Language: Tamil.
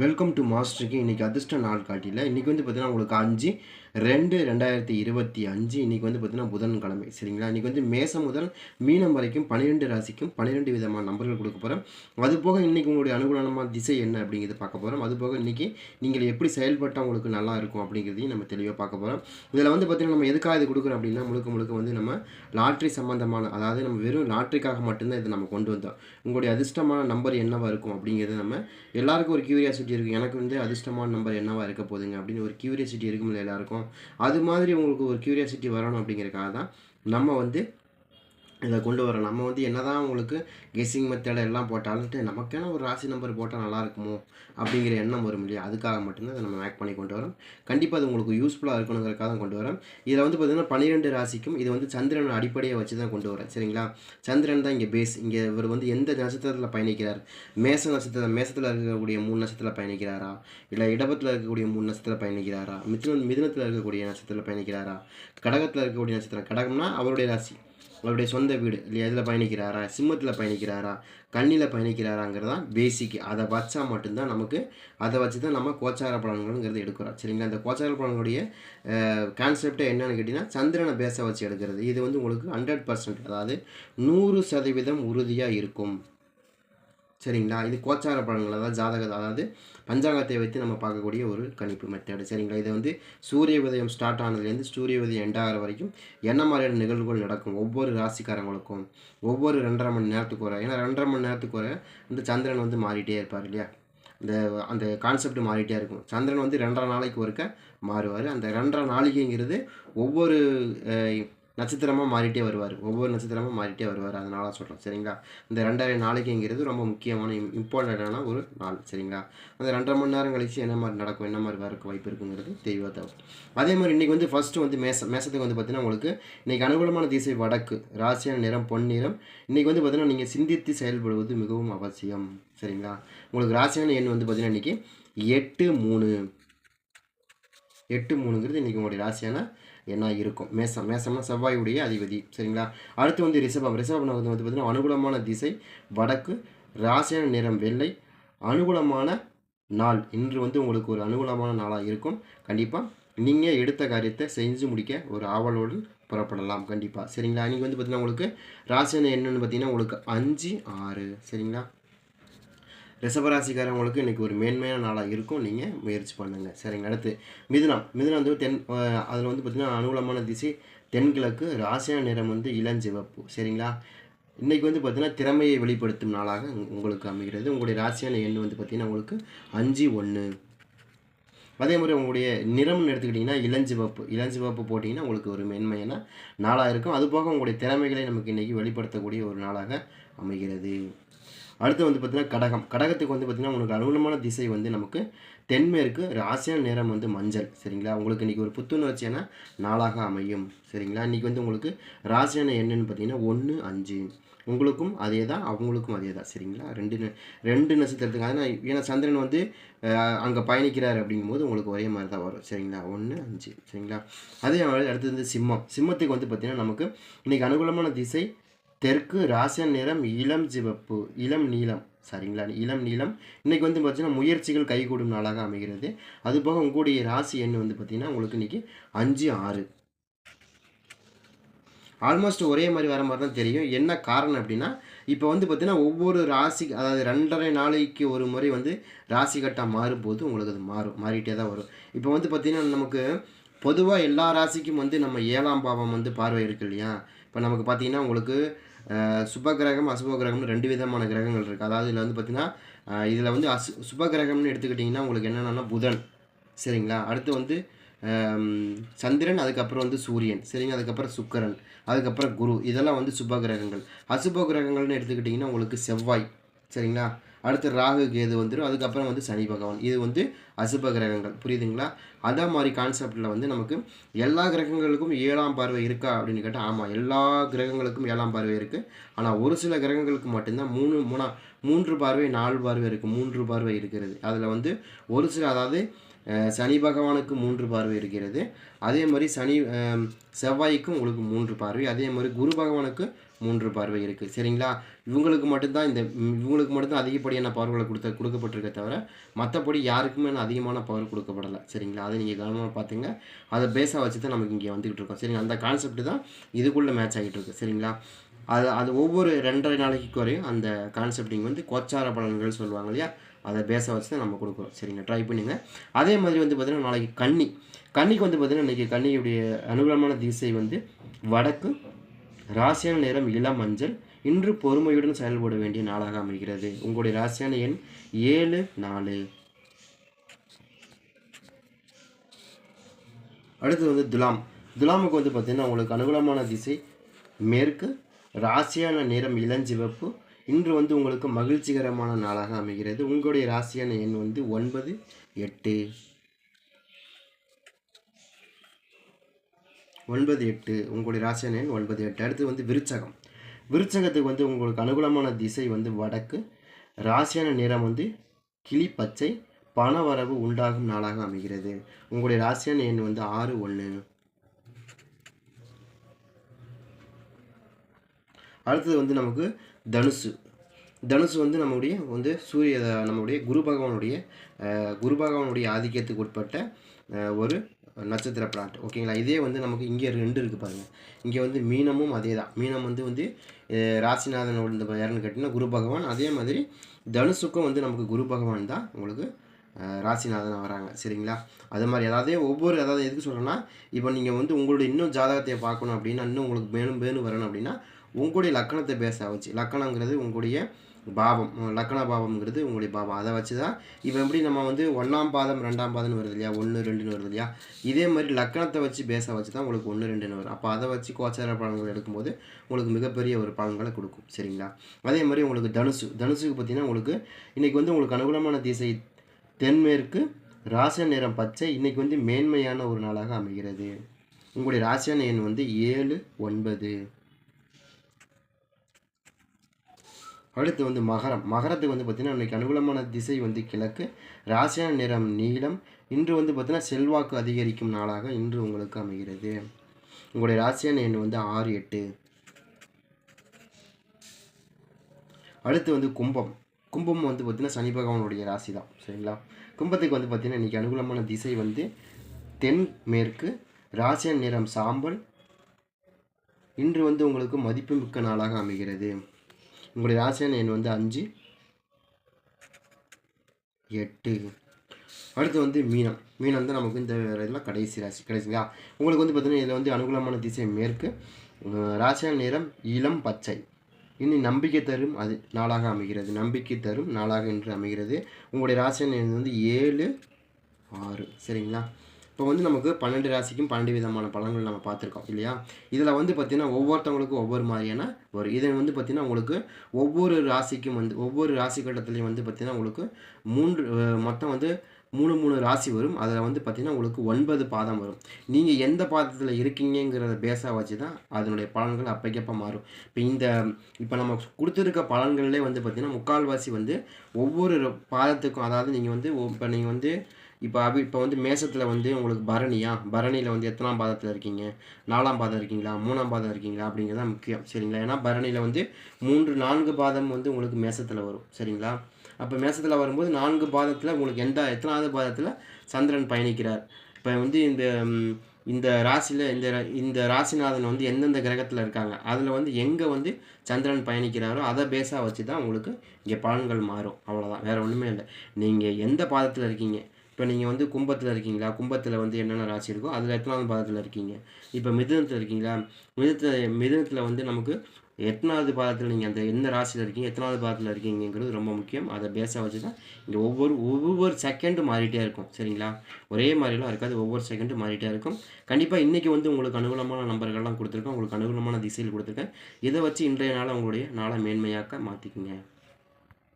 வெல்கம் டு மாஸ்டருக்கு இன்றைக்கி அதிர்ஷ்ட நாள் காட்டியில் இன்றைக்கி வந்து பார்த்தீங்கன்னா உங்களுக்கு அஞ்சு ரெண்டு ரெண்டாயிரத்தி இருபத்தி அஞ்சு. இன்றைக்கி வந்து பார்த்தீங்கன்னா புதன்கிழமை. சரிங்களா? இன்றைக்கி வந்து மேசம் முதல் மீனம் வரைக்கும் பன்னிரெண்டு ராசிக்கும் பன்னிரெண்டு விதமான நம்பர்கள் கொடுக்க போகிறோம் அது போக இன்றைக்கி உங்களுடைய அனுகூலமான திசை என்ன அப்படிங்கிறது பார்க்க போகிறோம் அது போக இன்றைக்கி நீங்கள் எப்படி செயல்பட்டால் உங்களுக்கு நல்லா இருக்கும் அப்படிங்கிறதையும் நம்ம தெளிவாக பார்க்க போகிறோம் இதில் வந்து பார்த்திங்கன்னா நம்ம எதுக்காக இது கொடுக்குறோம் அப்படின்னா முழுக்க முழுக்க வந்து நம்ம லாட்ரி சம்மந்தமான அதாவது நம்ம வெறும் லாட்ரிக்காக மட்டும்தான் இதை நம்ம கொண்டு வந்தோம். உங்களுடைய அதிர்ஷ்டமான நம்பர் என்னவாக இருக்கும் அப்படிங்கிறது நம்ம எல்லாருக்கும் ஒரு கியூரியாசிட்டி இருக்கும் எனக்கு வந்து அதிர்ஷ்டமான நம்பர் என்னவா இருக்க போகுதுங்க? அப்படின்னு ஒரு கியூரியாசிட்டி இருக்கும்ல எல்லாருக்கும். அது மாதிரி உங்களுக்கு ஒரு கியூரியாசிட்டி வரணும் அப்படிங்கிறதுக்காக தான் நம்ம வந்து இதை கொண்டு வரோம் நம்ம வந்து என்னதான் உங்களுக்கு கெஸ்ஸிங் மெத்தட் எல்லாம் போட்டாலும் நமக்கான ஒரு ராசி நம்பர் போட்டால் நல்லா இருக்குமோ அப்படிங்கிற எண்ணம் வரும் இல்லையா? அதுக்காக மட்டும்தான் அதை நம்ம மேக் பண்ணி கொண்டு வரோம். கண்டிப்பாக அது உங்களுக்கு யூஸ்ஃபுல்லாக இருக்கணுங்கிறக்காக தான் கொண்டு வரோம். இதில் வந்து பார்த்திங்கன்னா பன்னிரெண்டு ராசிக்கும் இது வந்து சந்திரன் அடிப்படையை வச்சு தான் கொண்டு வரேன் சரிங்களா? சந்திரன் தான் இங்கே பேஸ் இங்கே இவர் வந்து எந்த நட்சத்திரத்தில் பயணிக்கிறார்? மேச நட்சத்திரம் மேசத்தில் இருக்கக்கூடிய மூணு நட்சத்திரத்தில் பயணிக்கிறாரா? இல்லை இடபத்தில் இருக்கக்கூடிய மூணு நட்சத்திரத்தில் பயணிக்கிறாரா? மிதுன மிதுனத்தில் இருக்கக்கூடிய நட்சத்திரத்தில் பயணிக்கிறாரா? கடகத்தில் இருக்கக்கூடிய நட்சத்திரம். கடகம்னா அவருடைய ராசி. அவருடைய சொந்த வீடு. இல்லையா இதில் பயணிக்கிறாரா? சிம்மத்தில் பயணிக்கிறாரா? கண்ணியில் பயணிக்கிறாராங்கிறதான் பேசிக் அதை வச்சா மட்டும்தான் நமக்கு அதை வச்சு தான் நம்ம கோச்சார பலன்கள்ங்கிறது எடுக்கிறோம். சரிங்களா? அந்த கோச்சார பலன்களுடைய கான்செப்டே என்னென்னு கேட்டிங்கன்னா சந்திரனை பேச வச்சு எடுக்கிறது. இது வந்து உங்களுக்கு ஹண்ட்ரட் பர்சன்ட் அதாவது நூறு சதவீதம் உறுதியாக இருக்கும். சரிங்களா? இது கோச்சார பலன்கள் அதாவது ஜாதக அதாவது பஞ்சாங்கத்தை வைத்து நம்ம பார்க்கக்கூடிய ஒரு கணிப்பு மெத்தேடு சரிங்களா? இதை வந்து சூரிய உதயம் ஸ்டார்ட் ஆனதுலேருந்து சூரிய உதயம் எண்ட் ஆகிற வரைக்கும் என்ன மாதிரியான நிகழ்வுகள் நடக்கும்? ஒவ்வொரு ராசிக்காரங்களுக்கும் ஒவ்வொரு ரெண்டரை மணி நேரத்துக்கு வர ஏன்னா ரெண்டரை மணி நேரத்துக்கு வர இந்த சந்திரன் வந்து மாறிட்டே இருப்பார் இல்லையா? இந்த அந்த கான்செப்ட் மாறிட்டே இருக்கும். சந்திரன் வந்து ரெண்டரை நாளைக்கு ஒருக்க மாறுவார். அந்த ரெண்டரை நாளைக்குங்கிறது ஒவ்வொரு நட்சத்திரமாக மாறிட்டே வருவார். ஒவ்வொரு நட்சத்திரமாக மாறிட்டே வருவார். அதனால சொல்கிறோம் சரிங்களா? இந்த ரெண்டரை நாளைக்குங்கிறது ரொம்ப முக்கியமான இம் இம்பார்ட்டண்ட்டான ஒரு நாள். சரிங்களா? அந்த ரெண்டரை மணி நேரம் கழிச்சு என்ன மாதிரி நடக்கும் என்ன மாதிரி வரக்கு வாய்ப்பு இருக்குங்கிறது தெளிவாக தவிர அதே மாதிரி இன்றைக்கி வந்து ஃபஸ்ட்டு வந்து மேச மேசத்துக்கு வந்து பார்த்திங்கன்னா உங்களுக்கு இன்றைக்கி அனுகூலமான திசை வடக்கு ராசியான நிறம் பொன்னிறம். இன்றைக்கி வந்து பார்த்திங்கன்னா நீங்கள் சிந்தித்து செயல்படுவது மிகவும் அவசியம். சரிங்களா? உங்களுக்கு ராசியான எண் வந்து பார்த்திங்கன்னா இன்றைக்கி எட்டு மூணு. எட்டு மூணுங்கிறது இன்றைக்கி உங்களுடைய ராசியான என்ன இருக்கும்? மேசம் மேசம்னா செவ்வாயுடைய அதிபதி. சரிங்களா? அடுத்து வந்து ரிஷபம். ரிஷபம் வந்து வந்து பார்த்திங்கன்னா அனுகூலமான திசை வடக்கு ராசியான நிறம் வெள்ளை அனுகூலமான நாள். இன்று வந்து உங்களுக்கு ஒரு அனுகூலமான நாளாக இருக்கும். கண்டிப்பாக நீங்கள் எடுத்த காரியத்தை செஞ்சு முடிக்க ஒரு ஆவலோடு புறப்படலாம். கண்டிப்பாக சரிங்களா? இன்றைக்கி வந்து பார்த்திங்கன்னா உங்களுக்கு ராசியான என்னன்னு பார்த்தீங்கன்னா உங்களுக்கு அஞ்சு ஆறு. சரிங்களா? ரிஷபராசிக்காரவங்களுக்கு இன்றைக்கி ஒரு மேன்மையான நாளாக இருக்கும். நீங்கள் முயற்சி பண்ணுங்கள் சரிங்க அடுத்து மிதுனம். மிதுனம் வந்து தென் அதில் வந்து பார்த்திங்கன்னா அனுகூலமான திசை தென்கிழக்கு ராசியான நிறம் வந்து இளஞ்சிவப்பு. சரிங்களா? இன்றைக்கி வந்து பார்த்திங்கன்னா திறமையை வெளிப்படுத்தும் நாளாக உங்களுக்கு அமைகிறது. உங்களுடைய ராசியான எண் வந்து பார்த்திங்கன்னா உங்களுக்கு அஞ்சு ஒன்று அதே மாதிரி உங்களுடைய நிறம்னு எடுத்துக்கிட்டிங்கன்னா இளஞ்சிவப்பு. இளஞ்சிவப்பு போட்டிங்கன்னா உங்களுக்கு ஒரு மென்மையான நாளாக இருக்கும். அதுபோக உங்களுடைய திறமைகளை நமக்கு இன்றைக்கி வெளிப்படுத்தக்கூடிய ஒரு நாளாக அமைகிறது. அடுத்து வந்து பார்த்திங்கன்னா கடகம். கடகத்துக்கு வந்து பார்த்திங்கன்னா உங்களுக்கு அனுகூலமான திசை வந்து நமக்கு தென்மேற்கு ராசியான நேரம் வந்து மஞ்சள். சரிங்களா? உங்களுக்கு இன்றைக்கி ஒரு புத்துணர்ச்சியான நாளாக அமையும். சரிங்களா? இன்றைக்கி வந்து உங்களுக்கு ராசியான என்னன்னு பார்த்தீங்கன்னா ஒன்று அஞ்சு. உங்களுக்கும் அதே தான் அவங்களுக்கும் அதே தான். சரிங்களா? ரெண்டு ரெண்டு நட்சத்திரத்துக்கு. அதனால் ஏன்னா சந்திரன் வந்து அங்கே பயணிக்கிறார் அப்படிங்கும்போது உங்களுக்கு ஒரே மாதிரி தான் வரும். சரிங்களா? ஒன்று அஞ்சு. சரிங்களா? அதே மாதிரி அடுத்தது வந்து சிம்மம். சிம்மத்துக்கு வந்து பார்த்திங்கன்னா நமக்கு இன்றைக்கி அனுகூலமான திசை தெற்கு ராசியன் நிறம் இளம் சிவப்பு இளம் நீளம் சரிங்களா? இளம் நீளம் இன்றைக்கி வந்து பார்த்திங்கன்னா முயற்சிகள் கைகூடும் நாளாக அமைகிறது. அதுபோக உங்களுடைய ராசி எண் வந்து பார்த்திங்கன்னா உங்களுக்கு இன்றைக்கி அஞ்சு ஆறு. ஆல்மோஸ்ட் ஒரே மாதிரி வர மாதிரி தான் தெரியும். என்ன காரணம் அப்படின்னா இப்போ வந்து பார்த்திங்கன்னா ஒவ்வொரு ராசி அதாவது ரெண்டரை நாளைக்கு ஒரு முறை வந்து ராசி கட்டாக மாறும்போது உங்களுக்கு அது மாறும். மாறிட்டே தான் வரும். இப்போ வந்து பார்த்திங்கன்னா நமக்கு பொதுவாக எல்லா ராசிக்கும் வந்து நம்ம ஏழாம் பாவம் வந்து பார்வை இருக்கு இல்லையா? இப்போ நமக்கு பார்த்திங்கன்னா உங்களுக்கு சுப கிரகம் அசுப கிரகம்னு ரெண்டு விதமான கிரகங்கள் இருக்குது அதாவது இதில் வந்து பார்த்திங்கன்னா இதில் வந்து அசு சுப கிரகம்னு எடுத்துக்கிட்டிங்கன்னா உங்களுக்கு என்னென்னா புதன். சரிங்களா? அடுத்து வந்து சந்திரன் அதுக்கப்புறம் வந்து சூரியன். சரிங்க அதுக்கப்புறம் சுக்கரன். அதுக்கப்புறம் குரு. இதெல்லாம் வந்து சுப கிரகங்கள் அசுப கிரகங்கள்னு எடுத்துக்கிட்டிங்கன்னா உங்களுக்கு செவ்வாய். சரிங்களா? அடுத்து ராகு கேது வந்துடும் அதுக்கப்புறம் வந்து சனி பகவான். இது வந்து அசுப கிரகங்கள். புரியுதுங்களா? அதே மாதிரி கான்செப்டில் வந்து நமக்கு எல்லா கிரகங்களுக்கும் ஏழாம் பார்வை இருக்கா அப்படின்னு கேட்டால் ஆமாம் எல்லா கிரகங்களுக்கும் ஏழாம் பார்வை இருக்குது ஆனால் ஒரு சில கிரகங்களுக்கு மட்டும்தான் மூணு மூணா மூன்று பார்வை நாலு பார்வை இருக்குது மூன்று பார்வை இருக்கிறது. அதில் வந்து ஒரு சில அதாவது சனி பகவானுக்கு மூன்று பார்வை இருக்கிறது. அதே மாதிரி சனி செவ்வாய்க்கும் உங்களுக்கு மூன்று பார்வை. அதே மாதிரி குரு பகவானுக்கு மூன்று பார்வை இருக்குது சரிங்களா? இவங்களுக்கு மட்டும்தான் இந்த இவங்களுக்கு மட்டும்தான் அதிகப்படியான பவர்களை கொடுத்த கொடுக்கப்பட்டிருக்க தவிர மற்றபடி யாருக்குமே நான் அதிகமான பவர் கொடுக்கப்படலை. சரிங்களா? அதை நீங்கள் கவனமாக பார்த்துங்க அதை பேஸாக வச்சு தான் நமக்கு இங்கே வந்துக்கிட்டு இருக்கோம். சரிங்களா? அந்த கான்செப்ட் தான் இதுக்குள்ளே மேட்ச் ஆகிட்டு இருக்கு. சரிங்களா? அது அது ஒவ்வொரு ரெண்டரை நாளைக்கு குறையும் அந்த கான்செப்டிங் வந்து கோச்சார பலன்கள் சொல்லுவாங்க இல்லையா? அதை பேச வச்சு தான் நம்ம கொடுக்குறோம். சரிங்க ட்ரை பண்ணுங்க. அதே மாதிரி வந்து பார்த்திங்கன்னா நாளைக்கு கன்னி. கன்னிக்கு வந்து பார்த்திங்கன்னா இன்றைக்கி கன்னியுடைய அனுகூலமான திசை வந்து வடக்கு ராசியான நேரம் இளம் மஞ்சள் இன்று பொறுமையுடன் செயல்பட வேண்டிய நாளாக அமைகிறது. உங்களுடைய ராசியான எண் ஏழு நாலு. அடுத்தது வந்து துலாம். துலாமுக்கு வந்து பார்த்திங்கன்னா உங்களுக்கு அனுகூலமான திசை மேற்கு ராசியான நிறம் இளஞ்சிவப்பு இன்று வந்து உங்களுக்கு மகிழ்ச்சிகரமான நாளாக அமைகிறது. உங்களுடைய ராசியான எண் வந்து ஒன்பது எட்டு. ஒன்பது எட்டு உங்களுடைய ராசியான எண் ஒன்பது எட்டு. அடுத்து வந்து விருச்சகம். விருச்சகத்துக்கு வந்து உங்களுக்கு அனுகூலமான திசை வந்து வடக்கு. ராசியான நிறம் வந்து கிளி பச்சை. பணவரவு உண்டாகும் நாளாக அமைகிறது. உங்களுடைய ராசியான எண் வந்து ஆறு ஒன்று அடுத்தது வந்து நமக்கு தனுசு. தனுசு வந்து நம்முடைய வந்து சூரிய நம்முடைய குரு பகவானுடைய குரு பகவானுடைய ஆதிக்கத்துக்கு உட்பட்ட ஒரு நட்சத்திர பிளாட் ஓகேங்களா இதே வந்து நமக்கு இங்கே ரெண்டு இருக்குது பாருங்கள் இங்கே வந்து மீனமும் அதே தான். மீனம் வந்து வந்து ராசிநாதன் இந்த யாருன்னு கேட்டிங்கன்னா குரு பகவான். அதே மாதிரி தனுசுக்கும் வந்து நமக்கு குரு பகவான் தான் உங்களுக்கு ராசிநாதன் வராங்க. சரிங்களா? அது மாதிரி அதாவது ஒவ்வொரு அதாவது எதுக்கு சொல்கிறேன்னா இப்போ நீங்கள் வந்து உங்களுடைய இன்னும் ஜாதகத்தை பார்க்கணும் அப்படின்னா இன்னும் உங்களுக்கு மேலும் மேலும் வரணும் அப்படின்னா உங்களுடைய லக்கணத்தை பேச வச்சு லக்கணங்கிறது உங்களுடைய பாவம் லக்கண பாவம்ங்கிறது உங்களுடைய பாவம். அதை வச்சு தான் இப்போ எப்படி நம்ம வந்து ஒன்றாம் பாதம் ரெண்டாம் பாதம்னு வருது இல்லையா? ஒன்று ரெண்டுன்னு வருது இல்லையா? இதே மாதிரி லக்கணத்தை வச்சு பேச வச்சு தான் உங்களுக்கு ஒன்று ரெண்டுன்னு வரும். அப்போ அதை வச்சு கோச்சார பலன்கள் எடுக்கும்போது உங்களுக்கு மிகப்பெரிய ஒரு பலன்களை கொடுக்கும். சரிங்களா? அதே மாதிரி உங்களுக்கு தனுசு. தனுசுக்கு பார்த்தீங்கன்னா உங்களுக்கு இன்றைக்கி வந்து உங்களுக்கு அனுகூலமான திசை தென்மேற்கு ராசியான நிறம் பச்சை இன்றைக்கி வந்து மேன்மையான ஒரு நாளாக அமைகிறது. உங்களுடைய ராசியான எண் வந்து ஏழு ஒன்பது. அடுத்து வந்து மகரம். மகரத்துக்கு வந்து பார்த்திங்கன்னா இன்னைக்கு அனுகூலமான திசை வந்து கிழக்கு. ராசியான நிறம் நீளம் இன்று வந்து பார்த்திங்கன்னா செல்வாக்கு அதிகரிக்கும் நாளாக இன்று உங்களுக்கு அமைகிறது. உங்களுடைய ராசியான எண் வந்து ஆறு எட்டு. அடுத்து வந்து கும்பம். கும்பம் வந்து பார்த்திங்கன்னா சனி பகவானுடைய ராசி தான் சரிங்களா? கும்பத்துக்கு வந்து பார்த்திங்கன்னா இன்றைக்கி அனுகூலமான திசை வந்து தென் மேற்கு. ராசியான நிறம் சாம்பல். இன்று வந்து உங்களுக்கு மதிப்புமிக்க நாளாக அமைகிறது. உங்களுடைய ராசியான எண் வந்து அஞ்சு. எட்டு. அடுத்து வந்து மீனம். மீனம் வந்து நமக்கு இந்த இதெல்லாம் கடைசி ராசி கடைசிங்களா? உங்களுக்கு வந்து பார்த்தீங்கன்னா இதில் வந்து அனுகூலமான திசை மேற்கு. ராசியான நிறம் இளம் பச்சை. இனி நம்பிக்கை தரும் அது நாளாக அமைகிறது. நம்பிக்கை தரும் நாளாக என்று அமைகிறது. உங்களுடைய ராசியான எண் வந்து ஏழு ஆறு. சரிங்களா? இப்போ வந்து நமக்கு பன்னெண்டு ராசிக்கும் பன்னெண்டு விதமான பலன்கள் நம்ம பார்த்துருக்கோம் இல்லையா? இதில் வந்து பார்த்திங்கன்னா ஒவ்வொருத்தவங்களுக்கும் ஒவ்வொரு மாதிரியான ஒரு இதை வந்து பார்த்திங்கன்னா உங்களுக்கு ஒவ்வொரு ராசிக்கும் வந்து ஒவ்வொரு ராசி கட்டத்துலேயும் வந்து பார்த்திங்கன்னா உங்களுக்கு மூன்று மொத்தம் வந்து மூணு மூணு ராசி வரும். அதில் வந்து பார்த்திங்கன்னா உங்களுக்கு ஒன்பது பாதம் வரும். நீங்கள் எந்த பாதத்தில் இருக்கீங்கங்கிறத பேஸாக வச்சு தான் அதனுடைய பலன்கள் அப்பைக்கப்போ மாறும். இப்போ இந்த இப்போ நம்ம கொடுத்துருக்க பலன்கள்லேயே வந்து பார்த்திங்கன்னா முக்கால்வாசி வந்து ஒவ்வொரு பாதத்துக்கும் அதாவது நீங்கள் வந்து இப்போ நீங்கள் வந்து இப்போ அபி இப்போ வந்து மேசத்தில் வந்து உங்களுக்கு பரணியா? பரணியில் வந்து எத்தனாம் பாதத்தில் இருக்கீங்க? நாலாம் பாதம் இருக்கீங்களா? மூணாம் பாதம் இருக்கீங்களா? அப்படிங்கிறது தான் முக்கியம். சரிங்களா? ஏன்னா பரணியில் வந்து மூன்று நான்கு பாதம் வந்து உங்களுக்கு மேசத்தில் வரும். சரிங்களா? அப்போ மேசத்தில் வரும்போது நான்கு பாதத்தில் உங்களுக்கு எந்த எத்தனாவது பாதத்தில் சந்திரன் பயணிக்கிறார்? இப்போ வந்து இந்த இந்த ராசியில் இந்த இந்த ராசிநாதன் வந்து எந்தெந்த கிரகத்தில் இருக்காங்க? அதில் வந்து எங்கே வந்து சந்திரன் பயணிக்கிறாரோ அதை பேஸாக வச்சு தான் உங்களுக்கு இங்கே பலன்கள் மாறும். அவ்வளோதான் வேறு ஒன்றுமே இல்லை. நீங்கள் எந்த பாதத்தில் இருக்கீங்க? இப்போ நீங்கள் வந்து கும்பத்தில் இருக்கீங்களா? கும்பத்தில் வந்து என்னென்ன ராசி இருக்கோ அதில் எத்தனாவது பாதத்தில் இருக்கீங்க. இப்போ மிதுனத்தில் இருக்கீங்களா? மிதுனத்தில் மிதுனத்தில் வந்து நமக்கு எத்தனாவது பாதத்தில் நீங்கள் அந்த எந்த ராசியில் இருக்கீங்க எத்தனாவது பாதத்தில் இருக்கீங்கிறது ரொம்ப முக்கியம். அதை பேஸாக வச்சு தான் இங்கே ஒவ்வொரு ஒவ்வொரு செகண்டும் மாறிட்டே இருக்கும். சரிங்களா? ஒரே மாதிரிலாம் இருக்காது. ஒவ்வொரு செகண்டும் மாறிட்டே இருக்கும். கண்டிப்பாக இன்றைக்கி வந்து உங்களுக்கு அனுகூலமான நம்பர்கள்லாம் கொடுத்துருக்கேன். உங்களுக்கு அனுகூலமான திசையில் கொடுத்துருக்கேன். இதை வச்சு இன்றைய நாளை உங்களுடைய நாளை மேன்மையாக்க மாற்றிக்குங்க